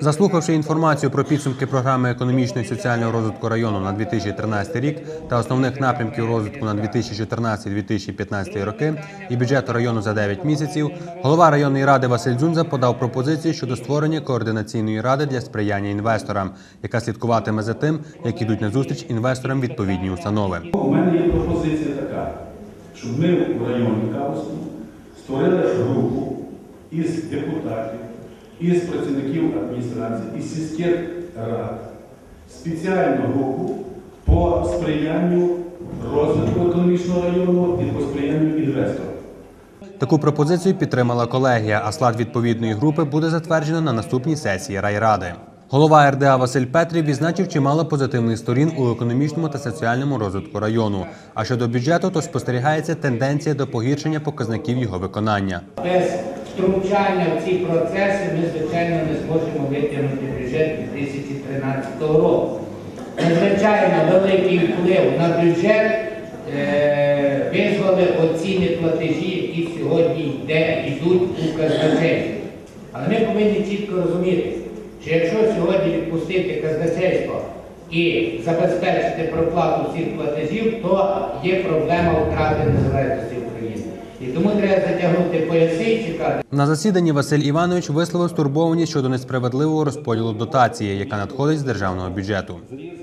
Заслухавши інформацію про підсумки програми економічного і соціального розвитку району на 2013 рік та основних напрямків розвитку на 2014-2015 роки і бюджету району за 9 місяців, голова районної ради Василь Дзунза подав пропозиції щодо створення координаційної ради для сприяння інвесторам, яка слідкуватиме за тим, як ідуть на зустріч інвесторам відповідні установи. У мене є пропозиція така, щоб ми в районі Калуську створили групу із депутатів, із працівників адміністрації, із сільських рад, спеціальну групу по сприянню розвитку економічного району і по сприянню інвесторам. Таку пропозицію підтримала колегія, а склад відповідної групи буде затверджено на наступній сесії райради. Голова РДА Василь Петрів відзначив чимало позитивних сторін у економічному та соціальному розвитку району. А щодо бюджету, то спостерігається тенденція до погіршення показників його виконання. Без втручання в ці процеси ми, звичайно, не зможемо витягнути бюджет 2013 року. Надзвичайно великий вплив на бюджет е, визвали оці неплатежі, які сьогодні йде, йдуть у казначейство. Але ми повинні чітко розуміти, що якщо сьогодні відпустити казначейство і забезпечити проплату всіх платежів, то є проблема втрати незалежності. І тому треба затягнути пояси і чекати. На засіданні Василь Іванович висловив стурбованість щодо несправедливого розподілу дотації, яка надходить з державного бюджету.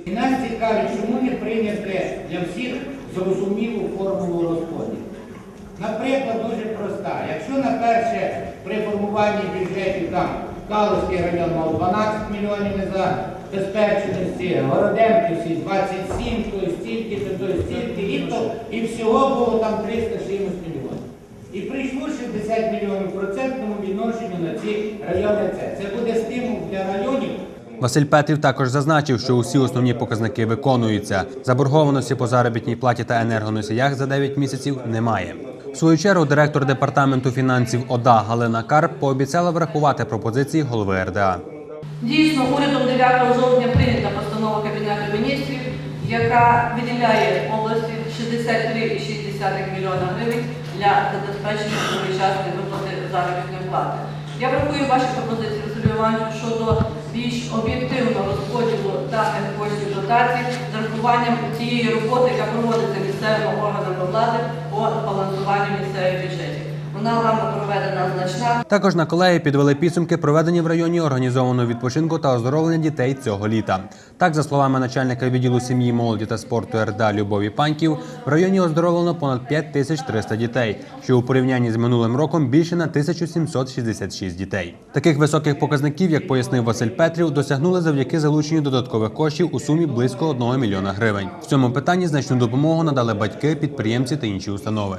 І нас цікавить, чому не прийняти для всіх зрозумілу формулу розподілу. Наприклад, дуже проста. Якщо на перше при формуванні бюджетів там Калуський район мав 12 мільйонів незабезпеченості, Городенківський 27, то стільки, то стільки, і, то, і всього було там 300 чимось мільйонів. І прийшло 60 мільйонів процентному відношенню на ці райони. Це, це буде стимул для районів Василь Петрів також зазначив, що усі основні показники виконуються. Заборгованості по заробітній платі та енергоносіях за 9 місяців немає. В свою чергу директор департаменту фінансів ОДА Галина Карп пообіцяла врахувати пропозиції голови РДА. Дійсно, урядом 9 жовтня прийнята постанова Кабінету міністрів, яка виділяє області 63,6 мільйона гривень для забезпечення своєчасної виплати заробітної плати. Я врахую ваші пропозиції, Василю щодо більш об'єктивного розподілу даних коштів дотацій з рахуванням тієї роботи, яка проводиться місцевими органами влади по балансуванню місцевих бюджетів. Вона вами проведена значна. Також на колегії підвели підсумки проведені в районі організованого відпочинку та оздоровлення дітей цього літа. Так, за словами начальника відділу сім'ї, молоді та спорту РДА Любові Паньків, в районі оздоровлено понад 5300 дітей, що у порівнянні з минулим роком більше на 1766 дітей. Таких високих показників, як пояснив Василь Петрів, досягнули завдяки залученню додаткових коштів у сумі близько 1 мільйона гривень. В цьому питанні значну допомогу надали батьки, підприємці та інші установи.